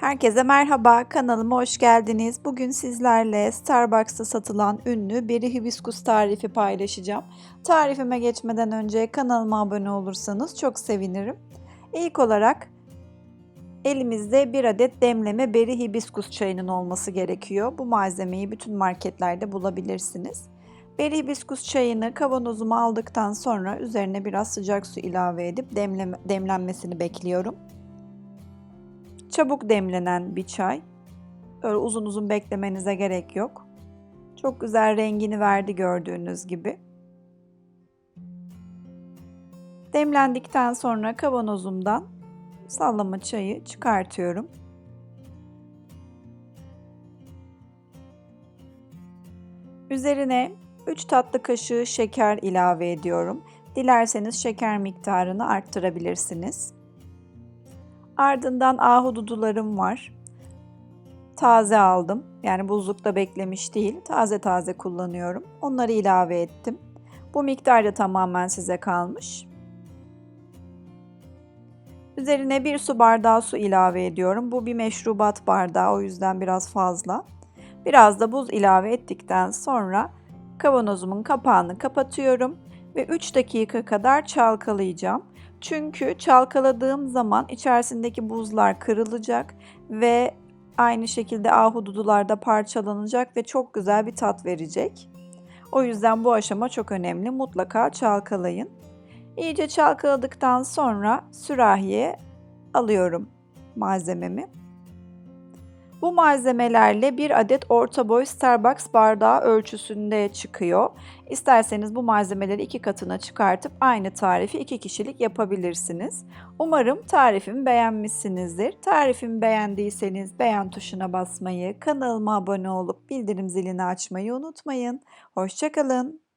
Herkese merhaba, kanalıma hoş geldiniz. Bugün sizlerle Starbucks'ta satılan ünlü beri hibiskus tarifi paylaşacağım. Tarifime geçmeden önce kanalıma abone olursanız çok sevinirim. İlk olarak elimizde bir adet demleme beri hibiskus çayının olması gerekiyor. Bu malzemeyi bütün marketlerde bulabilirsiniz. Beri hibiskus çayını kavanozuma aldıktan sonra üzerine biraz sıcak su ilave edip demleme, demlenmesini bekliyorum. Çabuk demlenen bir çay. Öyle uzun uzun beklemenize gerek yok. Çok güzel rengini verdi gördüğünüz gibi. Demlendikten sonra kavanozumdan sallama çayı çıkartıyorum. Üzerine 3 tatlı kaşığı şeker ilave ediyorum. Dilerseniz şeker miktarını arttırabilirsiniz. Ardından ahududularım var. Taze aldım. Yani buzlukta beklemiş değil. Taze taze kullanıyorum. Onları ilave ettim. Bu miktar da tamamen size kalmış. Üzerine bir su bardağı su ilave ediyorum. Bu bir meşrubat bardağı o yüzden biraz fazla. Biraz da buz ilave ettikten sonra kavanozumun kapağını kapatıyorum ve 3 dakika kadar çalkalayacağım. Çünkü çalkaladığım zaman içerisindeki buzlar kırılacak ve aynı şekilde ahududular da parçalanacak ve çok güzel bir tat verecek. O yüzden bu aşama çok önemli. Mutlaka çalkalayın. İyice çalkaladıktan sonra sürahiye alıyorum malzememi. Bu malzemelerle bir adet orta boy Starbucks bardağı ölçüsünde çıkıyor. İsterseniz bu malzemeleri iki katına çıkartıp aynı tarifi iki kişilik yapabilirsiniz. Umarım tarifimi beğenmişsinizdir. Tarifimi beğendiyseniz beğen tuşuna basmayı, kanalıma abone olup bildirim zilini açmayı unutmayın. Hoşçakalın.